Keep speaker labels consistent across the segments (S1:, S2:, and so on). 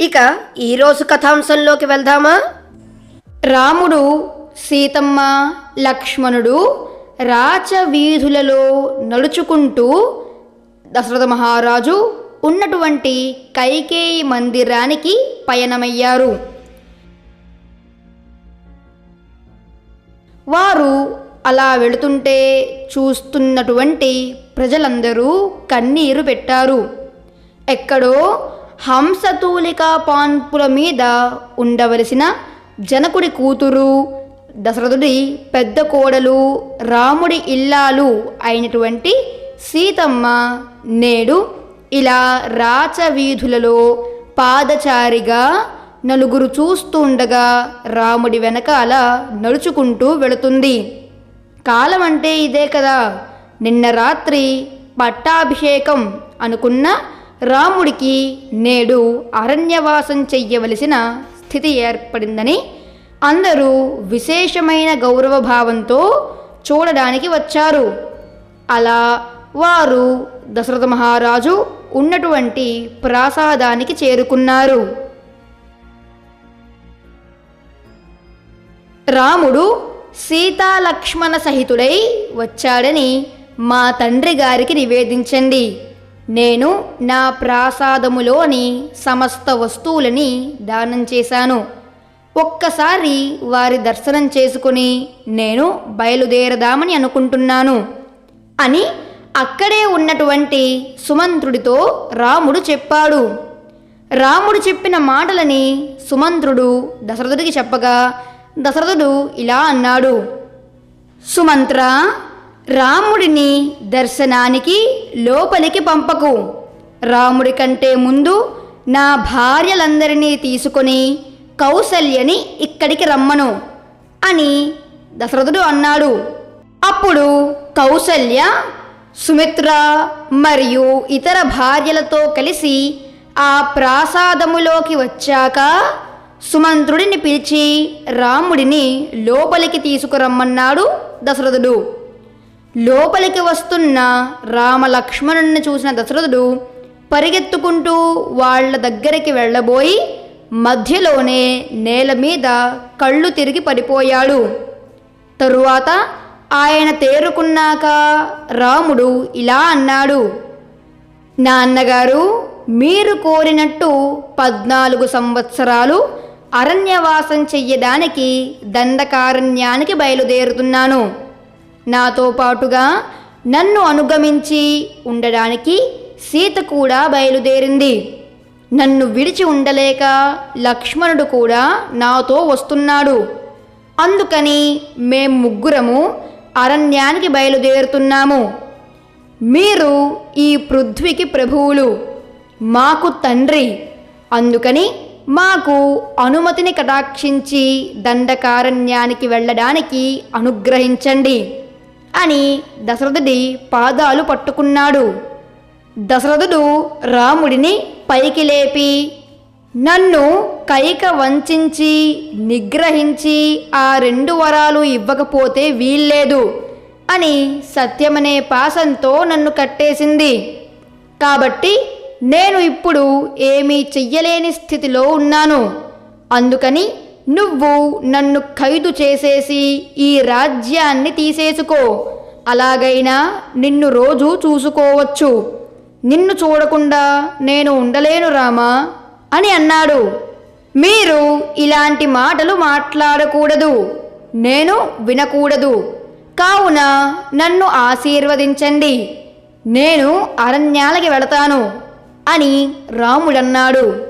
S1: ఇక ఈరోజు కథాంశంలోకి వెళ్దామా?
S2: రాముడు సీతమ్మ లక్ష్మణుడు రాచవీధులలో నడుచుకుంటూ దశరథ మహారాజు ఉన్నటువంటి కైకేయి మందిరానికి పయనమయ్యారు. వారు అలా వెళుతుంటే చూస్తున్నటువంటి ప్రజలందరూ కన్నీరు పెట్టారు. ఎక్కడో హంసతూలిక పాన్పుల మీద ఉండవలసిన జనకుడి కూతురు దశరథుడి పెద్ద కోడలు రాముడి ఇల్లాలు అయినటువంటి సీతమ్మ నేడు ఇలా రాచవీధులలో పాదచారిగా నలుగురు చూస్తూ ఉండగా రాముడి వెనకాల నడుచుకుంటూ వెళుతుంది. కాలం అంటే ఇదే కదా. నిన్న రాత్రి పట్టాభిషేకం అనుకున్న రాముడికి నేడు అరణ్యవాసం చెయ్యవలసిన స్థితి ఏర్పడిందని అందరూ విశేషమైన గౌరవభావంతో చూడడానికి వచ్చారు. అలా వారు దశరథ మహారాజు ఉన్నటువంటి ప్రాసాదానికి చేరుకున్నారు. రాముడు సీతాలక్ష్మణ సహితుడై వచ్చాడని మా తండ్రి గారికి నివేదించండి. నేను నా ప్రాసాదములోని సమస్త వస్తువులని దానం చేశాను. ఒక్కసారి వారి దర్శనం చేసుకుని నేను బయలుదేరదామని అనుకుంటున్నాను అని అక్కడే ఉన్నటువంటి సుమంత్రుడితో రాముడు చెప్పాడు. రాముడు చెప్పిన మాటలని సుమంత్రుడు దశరథుడికి చెప్పగా దశరథుడు ఇలా అన్నాడు సుమంత్ర రాముడిని దర్శనానికి లోపలికి పంపకు. రాముడి కంటే ముందు నా భార్యలందరినీ తీసుకొని కౌసల్యని ఇక్కడికి రమ్మను అని దశరథుడు అన్నాడు. అప్పుడు కౌసల్య సుమిత్ర మరియు ఇతర భార్యలతో కలిసి ఆ ప్రాసాదములోకి వచ్చాక సుమంత్రుడిని పిలిచి రాముడిని లోపలికి తీసుకురమ్మన్నాడు దశరథుడు. లోపలికి వస్తున్న రామలక్ష్మణుని చూసిన దశరథుడు పరిగెత్తుకుంటూ వాళ్ళ దగ్గరికి వెళ్ళబోయి మధ్యలోనే నేల మీద కళ్ళు తిరిగి పడిపోయాడు. తరువాత ఆయన తేరుకున్నాక రాముడు ఇలా అన్నాడు నాన్నగారు మీరు కోరినట్టు పద్నాలుగు సంవత్సరాలు అరణ్యవాసం చెయ్యడానికి దండకారణ్యానికి బయలుదేరుతున్నాను. నాతో పాటుగా నన్ను అనుగమించి ఉండడానికి సీత కూడా బయలుదేరింది. నన్ను విడిచి ఉండలేక లక్ష్మణుడు కూడా నాతో వస్తున్నాడు. అందుకని మేం ముగ్గురము అరణ్యానికి బయలుదేరుతున్నాము. మీరు ఈ పృథ్వీకి ప్రభువులు మాకు తండ్రి. అందుకని మాకు అనుమతిని కటాక్షించి దండకారణ్యానికి వెళ్ళడానికి అనుగ్రహించండి. అని దశరథుడి పాదాలు పట్టుకున్నాడు. దశరథుడు రాముడిని పైకి లేపి నన్ను కైక వంచించి నిగ్రహించి ఆ రెండు వరాలు ఇవ్వకపోతే వీల్లేదు అని సత్యమనే పాసంతో నన్ను కట్టేసింది. కాబట్టి నేను ఇప్పుడు ఏమీ చెయ్యలేని స్థితిలో ఉన్నాను. అందుకని నువ్వు నన్ను ఖైదు చేసేసి ఈ రాజ్యాన్ని తీసేసుకో. అలాగైనా నిన్ను రోజు చూసుకోవచ్చు. నిన్ను చూడకుండా నేను ఉండలేను రామా అని అన్నాడు. మీరు ఇలాంటి మాటలు మాట్లాడకూడదు. నేను వినకూడదు. కావున నన్ను ఆశీర్వదించండి. నేను అరణ్యాలకి వెళతాను అని రాముడన్నాడు.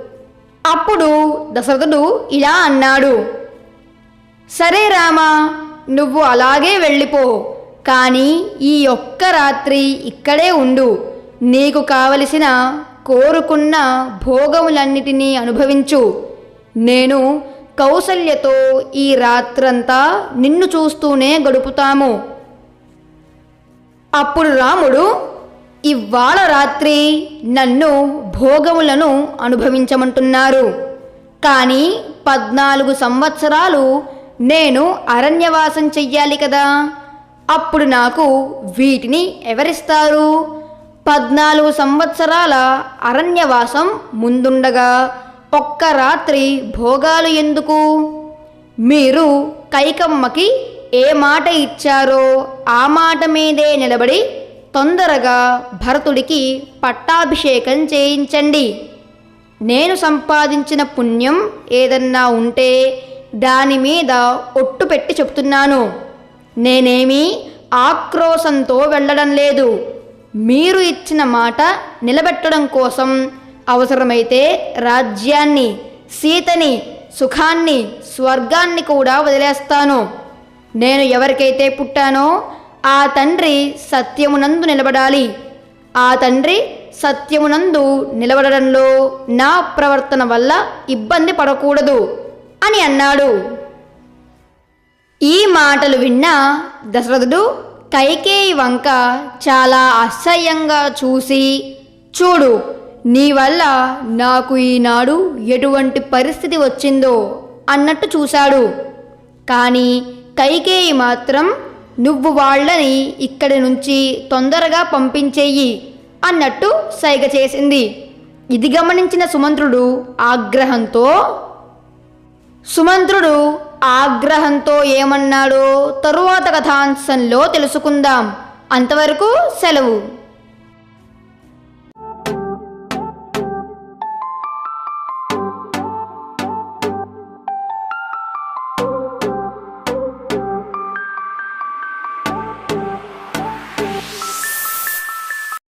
S2: అప్పుడు దశరథుడు ఇలా అన్నాడు సరే రామా నువ్వు అలాగే వెళ్ళిపో కానీ ఈ ఒక్క రాత్రి ఇక్కడే ఉండు. నీకు కావలసిన కోరుకున్న భోగములన్నిటినీ అనుభవించు. నేను కౌసల్యతో ఈ రాత్రంతా నిన్ను చూస్తూనే గడుపుతాము. అప్పుడు రాముడు ఇవాళ రాత్రి నన్ను భోగములను అనుభవించమంటున్నారు. కానీ పద్నాలుగు సంవత్సరాలు నేను అరణ్యవాసం చెయ్యాలి కదా. అప్పుడు నాకు వీటిని ఎవరిస్తారు? పద్నాలుగు సంవత్సరాల అరణ్యవాసం ముందుండగా ఒక్క రాత్రి భోగాలు ఎందుకు? మీరు కైకమ్మకి ఏ మాట ఇచ్చారో ఆ మాట మీదే నిలబడి తొందరగా భరతుడికి పట్టాభిషేకం చేయించండి. నేను సంపాదించిన పుణ్యం ఏదన్నా ఉంటే దాని మీద ఒట్టు పెట్టి చెప్తున్నాను నేనేమీ ఆక్రోశంతో వెళ్ళడం లేదు. మీరు ఇచ్చిన మాట నిలబెట్టడం కోసం అవసరమైతే రాజ్యాన్ని సీతని సుఖాన్ని స్వర్గాన్ని కూడా వదిలేస్తాను. నేను ఎవరికైతే పుట్టానో ఆ తండ్రి సత్యమునందు నిలబడాలి. ఆ తండ్రి సత్యమునందు నిలబడడంలో నా ప్రవర్తన వల్ల ఇబ్బంది పడకూడదు అని అన్నాడు. ఈ మాటలు విన్న దశరథుడు కైకేయి వంక చాలా ఆశ్చర్యంగా చూసి చూడు నీ వల్ల నాకు ఈనాడు ఎటువంటి పరిస్థితి వచ్చిందో అన్నట్టు చూశాడు. కానీ కైకేయి మాత్రం నువ్వు వాళ్ళని ఇక్కడి నుంచి తొందరగా పంపించేయి అన్నట్టు సైగ చేసింది. ఇది గమనించిన సుమంత్రుడు ఆగ్రహంతో సుమంత్రుడు ఆగ్రహంతో ఏమన్నాడో తరువాత కథాంశంలో తెలుసుకుందాం. అంతవరకు సెలవు.